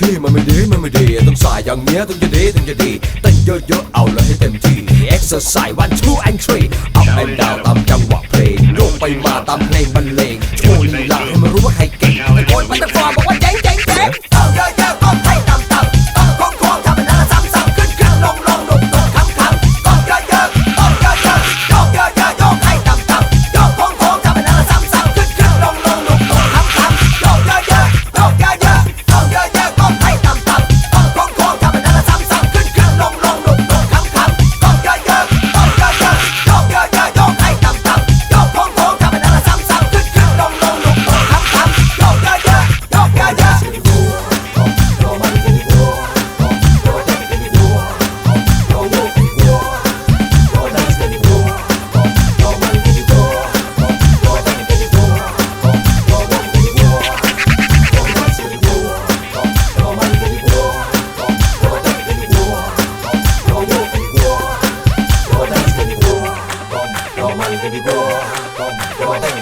ที่มันไม่ดีมันไม่ดี ต้องสายอย่างเงี้ยต้องจะดีต้องจะดีเต้นเยอะๆเอาเลยให้เต็มที่ exercise one two and three up and down ตามจังหวะเพลงโยกไปมาตามเพลงบรรเลง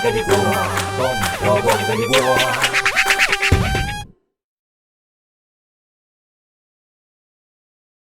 Dari bawah,